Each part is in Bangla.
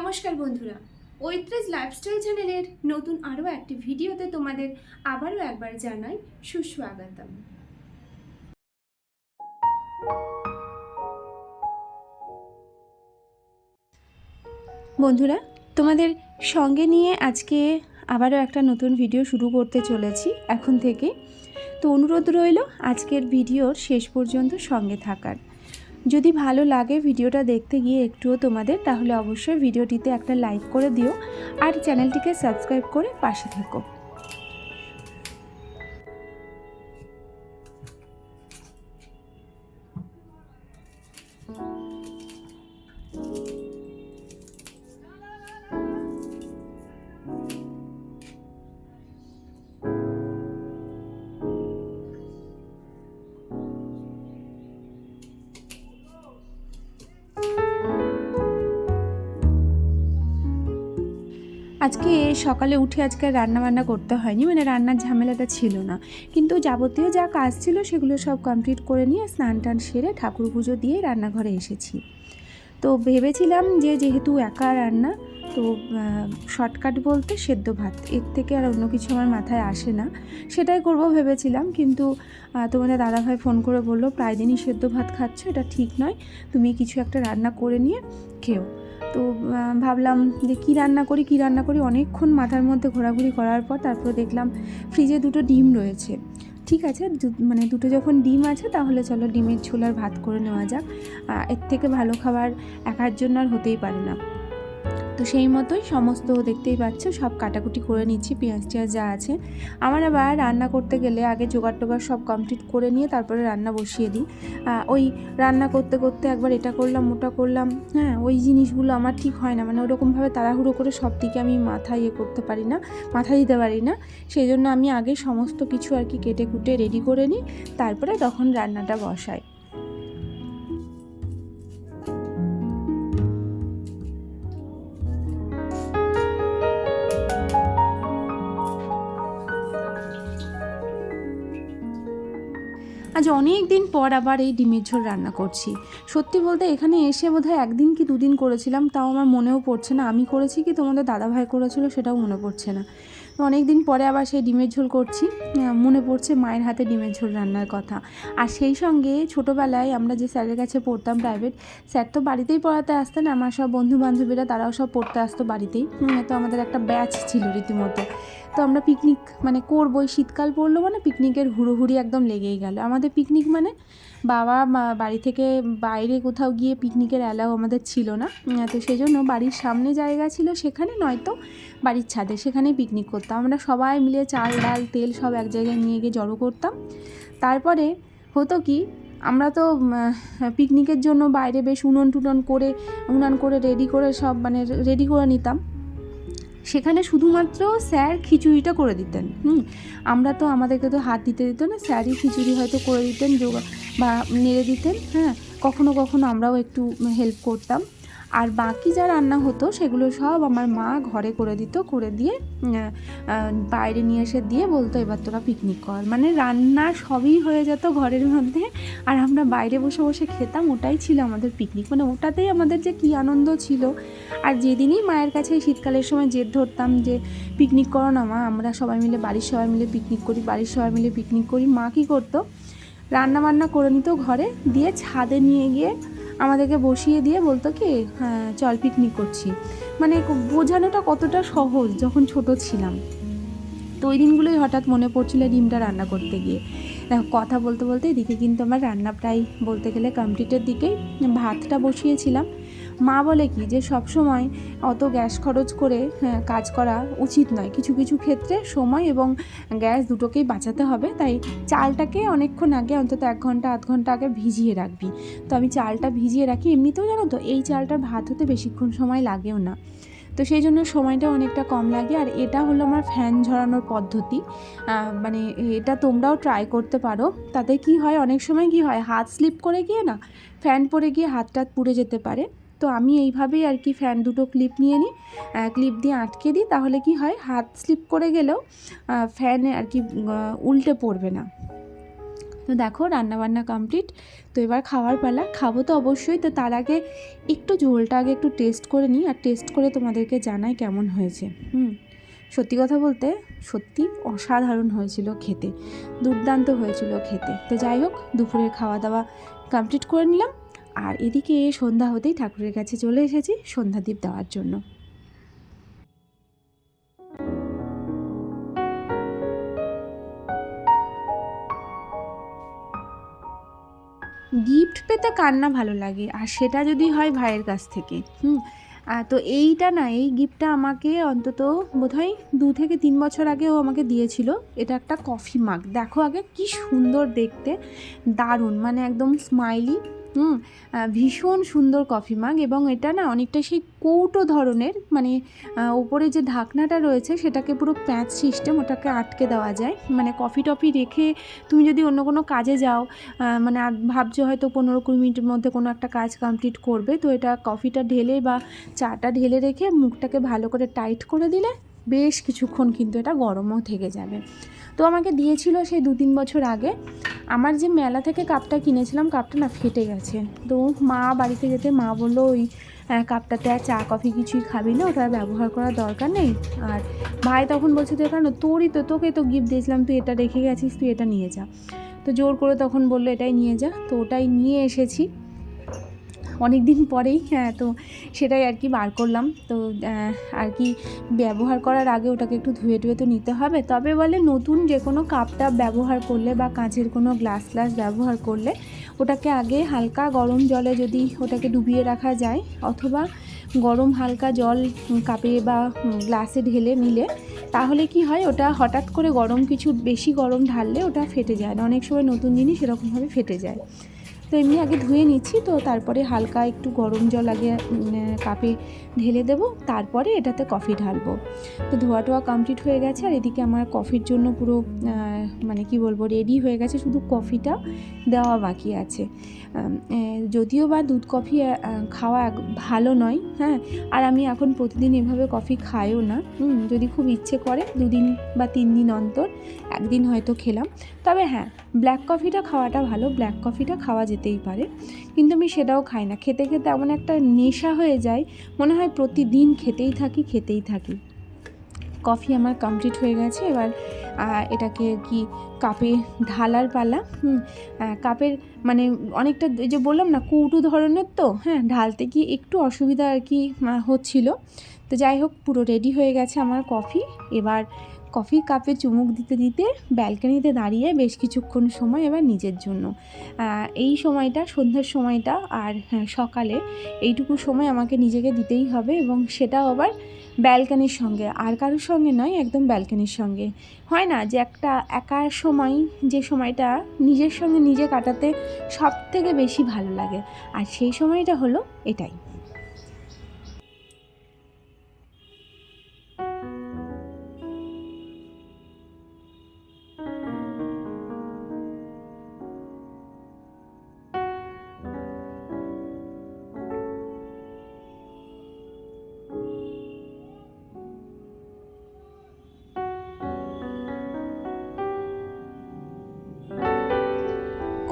নমস্কার বন্ধুরা। ঐত্রেজ লাইফস্টাইল চ্যানেলের নতুন আরও একটি ভিডিওতে তোমাদের আবারও একবার জানাই সুস্বাগতম। বন্ধুরা, তোমাদের সঙ্গে নিয়ে আজকে আবারও একটা নতুন ভিডিও শুরু করতে চলেছি এখন থেকে। তো অনুরোধ রইল আজকের ভিডিওর শেষ পর্যন্ত সঙ্গে থাকার। যদি ভালো লাগে ভিডিওটা দেখতে গিয়ে একটুও তোমাদের, তাহলে অবশ্যই ভিডিওটিতে একটা লাইক করে দিও আর চ্যানেলটিকে সাবস্ক্রাইব করে পাশে থেকো। আজকে সকালে উঠে আজকে রান্না বান্না করতে হয়নি মানে রান্নার ঝামেলাটা ছিল না। কিন্তু যাবতীয় যা কাজ ছিল সেগুলো সব কমপ্লিট করে নিয়ে স্নান টান সেরে ঠাকুর পুজো দিয়ে রান্নাঘরে এসেছি। তো ভেবেছিলাম যে যেহেতু একা রান্না, তো শর্টকাট বলতে সেদ্ধ ভাত, এর থেকে আর অন্য কিছু আমার মাথায় আসে না। সেটাই করব ভেবেছিলাম, কিন্তু তোমাদের দাদাভাই ফোন করে বলল, প্রায় দিনই সেদ্ধ ভাত খাচ্ছ, এটা ঠিক নয়, তুমি কিছু একটা রান্না করে নিয়ে খেও। তো ভাবলাম যে কী রান্না করি, কী রান্না করি। অনেকক্ষণ মাথার মধ্যে ঘোরাঘুরি করার পর তারপরে দেখলাম ফ্রিজে দুটো ডিম রয়েছে। ঠিক আছে? মানে দুটো যখন ডিম আছে, তাহলে চলো ডিমের ছোলার ভাত করে নেওয়া যাক। এর থেকে ভালো খাবার একার জন্য আর হতেই পারে না। তো সেই মতোই সমস্ত দেখতেই পাচ্ছ, সব কাটাকুটি করে নিচ্ছি, পেঁয়াজ টেঁয়াজ যা আছে। আমার আবার রান্না করতে গেলে আগে জোগাড় টোগাড় সব কমপ্লিট করে নিয়ে তারপরে রান্না বসিয়ে দিই। ওই রান্না করতে করতে একবার এটা করলাম, ওটা করলাম হ্যাঁ ওই জিনিসগুলো আমার ঠিক হয় না। মানে ওরকমভাবে তাড়াহুড়ো করে সব দিকে আমি মাথা ইয়ে করতে পারি না মাথা দিতে পারি না। সেই জন্য আমি আগে সমস্ত কিছু আর কি কেটে কুটে রেডি করে নিই, তারপরে তখন রান্নাটা বসাই। আজ অনেক দিন পর আবার এই ডিমের ঝোল রান্না করছি। সত্যি বলতে এখানে এসে বোধহয় একদিন কি দুদিন করেছিলাম, তাও আমার মনেও পড়ছে না। আমি করেছি কি তোমাদের দাদাভাই করেছিল সেটাও মনে পড়ছে না। অনেক দিন পরে আবার সেই ডিমের ঝোল করছি। মনে পড়ছে মায়ের হাতে ডিমের ঝোল রান্নার কথা। আর সেই সঙ্গে ছোটোবেলায় আমরা যে স্যারের কাছে পড়তাম প্রাইভেট স্যার তো বাড়িতেই পড়াতে আসতেন, আমার সব বন্ধু বান্ধবীরা তারাও সব পড়তে আসতো বাড়িতেই। তো আমাদের একটা ব্যাচ ছিল রীতিমতো। তো আমরা পিকনিক মানে করবোই শীতকাল পড়ল মানে পিকনিকের হুড়োহুড়ি একদম লেগেই গেল। আমাদের পিকনিক মানে? বাবা বাড়ি থেকে বাইরে কোথাও গিয়ে পিকনিকের অ্যালাও আমাদের ছিল না। তো সেই জন্য বাড়ির সামনে জায়গা ছিল, সেখানে নয়তো বাড়ির ছাদে সেখানেই পিকনিক করতাম। আমরা সবাই মিলে চাল, ডাল, তেল সব এক জায়গায় নিয়ে গিয়ে জড়ো করতাম। তারপরে হতো কি, আমরা তো পিকনিকের জন্য বাইরে বেশ উনুন টুনন করে, উনান করে রেডি করে সব মানে রেডি করে নিতাম। সেখানে শুধুমাত্র স্যার খিচুড়িটা করে দিতেন, হুম? আমরা তো আমাদেরকে তো হাত দিতে দিত না, স্যারই খিচুড়ি হয়তো করে দিতেন, যোগা বা নেড়ে দিতেন হ্যাঁ? কখনো কখনো আমরাও একটু হেল্প করতাম। আর বাকি যা রান্না হতো সেগুলো সব আমার মা ঘরে করে দিত, করে দিয়ে বাইরে নিয়ে এসে দিয়ে বলতো, এবার তোরা পিকনিক কর। মানে রান্না সবই হয়ে যেত ঘরের মধ্যে। আর আমরা বাইরে বসে বসে খেতাম, ওটাই ছিল আমাদের পিকনিক মানে ওটাতেই আমাদের যে কী আনন্দ ছিল। আর যেদিনই মায়ের কাছে শীতকালের সময় জেদ ধরতাম যে পিকনিক করো না মা, আমরা সবাই মিলে, বাড়ির সবাই মিলে পিকনিক করি, বাড়ির সবাই মিলে পিকনিক করি। মা কী করতো? রান্না বান্না করে নিত ঘরে, দিয়ে ছাদে নিয়ে গিয়ে আমাদেরকে বসিয়ে দিয়ে বলতো কি হ্যাঁ চল পিকনিক করছি। মানে বোঝানোটা কতটা সহজ যখন ছোট ছিলাম। তো ওই দিনগুলোই হঠাৎ মনে পড়ছিল ডিমটা রান্না করতে গিয়ে। দেখো, কথা বলতে বলতে এদিকে কিন্তু আমার রান্না প্রায় বলতে গেলে কমপ্লিটের দিকেই ভাতটা বসিয়েছিলাম। মা বলে কি যে সব সময় অত গ্যাস খরচ করে হ্যাঁ, কাজ করা উচিত নয়। কিছু কিছু ক্ষেত্রে সময় এবং গ্যাস দুটোকেই বাঁচাতে হবে। তাই চালটাকে অনেকক্ষণ আগে অন্তত এক ঘণ্টা আধ ঘণ্টা আগে ভিজিয়ে রাখবি। তো আমি চালটা ভিজিয়ে রাখি। এমনিতেও জানো তো এই চালটার ভাত হতে বেশিক্ষণ সময় লাগেও না। তো সেই জন্য সময়টা অনেকটা কম লাগে। আর এটা হলো আমার ফ্যান ঝরানোর পদ্ধতি। মানে এটা তোমরাও ট্রাই করতে পারো। তাতে কি হয়? অনেক সময় কি হয়? হাত স্লিপ করে গিয়ে না ফ্যান পরে গিয়ে হাত টাত পুড়ে যেতে পারে। তো আমি এইভাবেই আর কি ফ্যান দুটো ক্লিপ নিয়ে নিই। ক্লিপ দিয়ে আটকে দিই, তাহলে কি হয়? হাত স্লিপ করে গেলেও ফ্যানে আর কি উল্টে পড়বে না। তো দেখো, রান্নাবান্না কমপ্লিট তো এবার খাওয়ার পালা। খাব তো অবশ্যই, তো তার আগে একটু ঝোলটা আগে একটু টেস্ট করে নিই, আর টেস্ট করে তোমাদেরকে জানাই কেমন হয়েছে। হুম, সত্যি কথা বলতে সত্যি অসাধারণ হয়েছিল খেতে। দুর্দান্ত হয়েছিল খেতে। তো যাই হোক, দুপুরের খাওয়া দাওয়া কমপ্লিট করে নিলাম। আর এদিকে সন্ধ্যা হতেই ঠাকুরের কাছে চলে এসেছি সন্ধ্যাদীপ দেওয়ার জন্য। গিফট পেতে কান্না ভালো লাগে? আর সেটা যদি হয় ভাইয়ের কাছ থেকে। হুম তো এইটা না, এই গিফটটা আমাকে অন্তত বোধহয় দু থেকে তিন বছর আগে ও আমাকে দিয়েছিল। এটা একটা কফি মাগ। দেখো আগে কি সুন্দর দেখতে। দারুণ মানে একদম স্মাইলি হুম ভীষণ সুন্দর কফি মাগ এবং এটা না অনেকটা সেই কৌটো ধরনের মানে ওপরে যে ঢাকনাটা রয়েছে সেটাকে পুরো প্যাঁচ সিস্টেম ওটাকে আটকে দেওয়া যায়। মানে কফি টফি রেখে তুমি যদি অন্য কোনো কাজে যাও মানে ভাবছ হয়তো পনেরো কুড়ি মিনিটের মধ্যে কোনো একটা কাজ কমপ্লিট করবে, তো এটা কফিটা ঢেলে বা চাটা ঢেলে রেখে মুখটাকে ভালো করে টাইট করে দিলে বেশ কিছুক্ষণ কিন্তু এটা গরমও থেকে যাবে। তো আমাকে দিয়েছিল সেই দু তিন বছর আগে। আমার যে মেলা থেকে কাপটা কিনেছিলাম, কাপটা না ফেটে গেছে। তো মা বাড়িতে যেতে মা বলল, ওই কাপটাতে আর চা, কফি কিছুই খাবি না, ওটা ব্যবহার করার দরকার নেই। আর ভাই তখন বলছে তো কেন তোরই তো, তোকে তো গিফট দিয়েছিলাম, তুই এটা রেখে গেছিস, তুই এটা নিয়ে যা। তো জোর করে তখন বলল, এটাই নিয়ে যা। তো ওটাই নিয়ে এসেছি। অনেক দিন পরেই হ্যাঁ তো সেটাই আর কি বার করলাম। তো আর কি ব্যবহার করার আগে ওটাকে একটু ধুয়ে টুয়ে তো নিতে হবে। তবে বলে নতুন যে কোনো কাপটা ব্যবহার করলে বা কাঁচের কোনো গ্লাস গ্লাস ব্যবহার করলে ওটাকে আগে হালকা গরম জলে যদি ওটাকে ডুবিয়ে রাখা যায় অথবা গরম হালকা জল কাপে বা গ্লাসে ঢেলে নিলে তাহলে কি হয় ওটা হঠাৎ করে গরম কিছু বেশি গরম ঢাললে ওটা ফেটে যায়। না অনেক সময় নতুন জিনিস এরকমভাবে ফেটে যায়। তো এমনি আগে ধুয়ে নিচ্ছি, তো তারপরে হালকা একটু গরম জল আগে কাপে ঢেলে দেবো, তারপরে এটাতে কফি ঢালবো। তো ধোয়া টোয়া কমপ্লিট হয়ে গেছে, আর এদিকে আমার কফির জন্য পুরো মানে কি বলব রেডি হয়ে গেছে, শুধু কফিটা দেওয়া বাকি আছে। যদিও বা দুধ কফি খাওয়া ভালো নয় হ্যাঁ আর আমি এখন প্রতিদিন এভাবে কফি খাইও না যদি খুব ইচ্ছে করে, দুদিন বা তিন দিন অন্তর, একদিন হয়তো খেলাম। তবে হ্যাঁ ব্ল্যাক কফিটা খাওয়াটা ভালো ব্ল্যাক কফিটা খাওয়া যেতেই পারে। কিন্তু আমি সেটাও খাই না। খেতে খেতে এমন একটা নেশা হয়ে যায়, মনে হয় প্রতিদিন খেতেই থাকি খেতেই থাকি। কফি আমার কমপ্লিট হয়ে গেছে। এবার এটাকে কি কাপে ঢালার পালা। কাপের মানে অনেকটা যে বললাম না, কৌটু ধরনের তো হ্যাঁ ঢালতে গিয়ে একটু অসুবিধা আর কি হচ্ছিল। তো যাই হোক পুরো রেডি হয়ে গেছে আমার কফি এবার কফি কাপে চুমুক দিতে দিতে ব্যালকানিতে দাঁড়িয়ে বেশ কিছুক্ষণ সময় এবার নিজের জন্য। এই সময়টা সন্ধ্যার সময়টা আর হ্যাঁ, সকালে এইটুকু সময় আমাকে নিজেকে দিতেই হবে এবং সেটাও আবার ব্যালকানির সঙ্গে। আর কারোর সঙ্গে নয় একদম ব্যালকানির সঙ্গে। হয় না যে একটা একার সময় যে সময়টা নিজের সঙ্গে নিজে কাটাতে সব থেকে বেশি ভালো লাগে। আর সেই সময়টা হলো এটাই।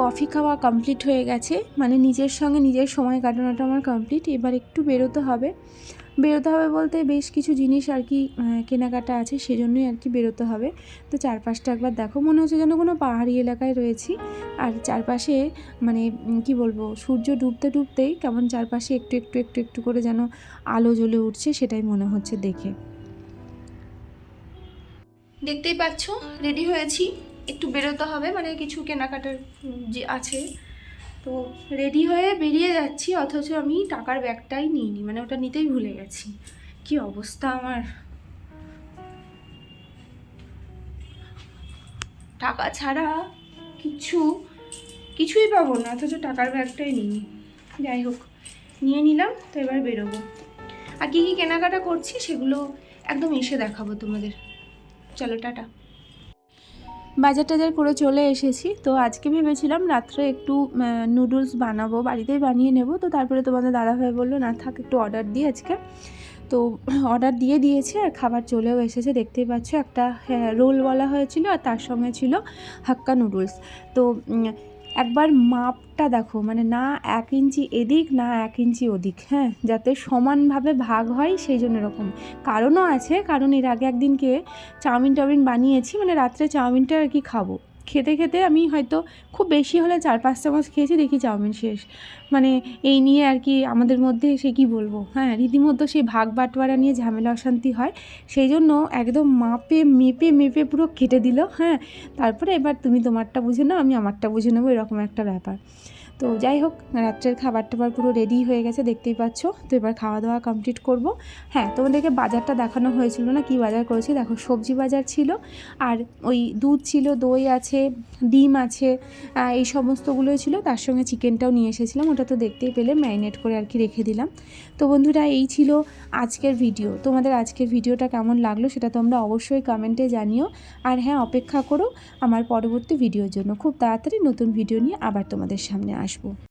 কফি খাওয়া কমপ্লিট হয়ে গেছে। মানে নিজের সঙ্গে নিজের সময় কাটানোটা আমার কমপ্লিট এবার একটু বেরোতে হবে। বেরোতে হবে বলতে বেশ কিছু জিনিস আর কি কেনাকাটা আছে সেজন্যই আর কি বেরোতে হবে। তো চারপাশটা একবার দেখো। মনে হচ্ছে যেন কোনো পাহাড়ি এলাকায় রয়েছি। আর চারপাশে মানে কি বলব, সূর্য ডুবতে ডুবতেই কেমন চারপাশে একটু একটু একটু একটু করে যেন আলো জ্বলে উঠছে সেটাই মনে হচ্ছে দেখে। দেখতেই পাচ্ছ? রেডি হয়েছি? একটু বেরোতে হবে মানে কিছু কেনাকাটার যে আছে। তো রেডি হয়ে বেরিয়ে যাচ্ছি, অথচ আমি টাকার ব্যাগটাই নিইনি মানে ওটা নিতেই ভুলে গেছি। কি অবস্থা আমার? টাকা ছাড়া কিছু, কিছুই পাবো না, অথচ টাকার ব্যাগটাই নিইনি। যাই হোক, নিয়ে নিলাম, তো এবার বেরোবো। আর কী কী কেনাকাটা করছি সেগুলো একদম এসে দেখাবো তোমাদের। চলো, টাটা। বাজার টাজার করে চলে এসেছি। তো আজকে ভেবেছিলাম রাত্রে একটু নুডলস বানাবো বাড়িতেই বানিয়ে নেব। তো তারপরে তোমাদের দাদাভাই বলল না থাক একটু অর্ডার দিই আজকে। তো অর্ডার দিয়ে দিয়েছে আর খাবার চলেও এসেছে। দেখতেই পাচ্ছ একটা হ্যাঁ, রোল বলা হয়েছিল আর তার সঙ্গে ছিল হাক্কা নুডলস তো একবার মাপটা দেখো মানে না এক ইঞ্চি এদিক, না এক ইঞ্চি ওদিক হ্যাঁ? যাতে সমানভাবে ভাগ হয়, সেই জন্য এরকম। কারণও আছে, কারণ এর আগে একদিনকে চাউমিন টাউমিন বানিয়েছি মানে রাত্রে চাউমিনটা আর কি খাব। খেতে খেতে আমি হয়তো খুব বেশি হলে চার পাঁচ চামচ খেয়েছি, দেখি চাউমিন শেষ। মানে এই নিয়ে আর কি আমাদের মধ্যে সে কি বলব? হ্যাঁ রীতিমতো সেই ভাগ বাটোয়ারা নিয়ে ঝামেলা, অশান্তি হয়। সেই জন্য একদম মাপে, মেপে মেপে পুরো কেটে দিল হ্যাঁ। তারপরে এবার তুমি তোমারটা বুঝে নাও, আমি আমারটা বুঝে নেব, এরকম একটা ব্যাপার। তো যাই হোক রাত্রের খাবার টাবার পুরো রেডি হয়ে গেছে, দেখতেই পাচ্ছ। তো এবার খাওয়া দাওয়া কমপ্লিট করব। হ্যাঁ তোমাদেরকে বাজারটা দেখানো হয়েছিল না, কি বাজার করেছি? দেখো, সবজি বাজার ছিল, আর ওই দুধ ছিল, দই আছে, ডিম আছে এই সমস্তগুলোই ছিল। তার সঙ্গে চিকেনটাও নিয়ে এসেছিলাম, ওটা তো দেখতেই পেলে ম্যারিনেট করে আর কি রেখে দিলাম। তো বন্ধুরা, এই ছিল আজকের ভিডিও তোমাদের আজকের ভিডিওটা কেমন লাগল সেটা তোমরা অবশ্যই কমেন্টে জানিও। আর হ্যাঁ অপেক্ষা করো আমার পরবর্তী ভিডিওর জন্য। খুব তাড়াতাড়ি নতুন ভিডিও নিয়ে আবার তোমাদের সামনে আসবো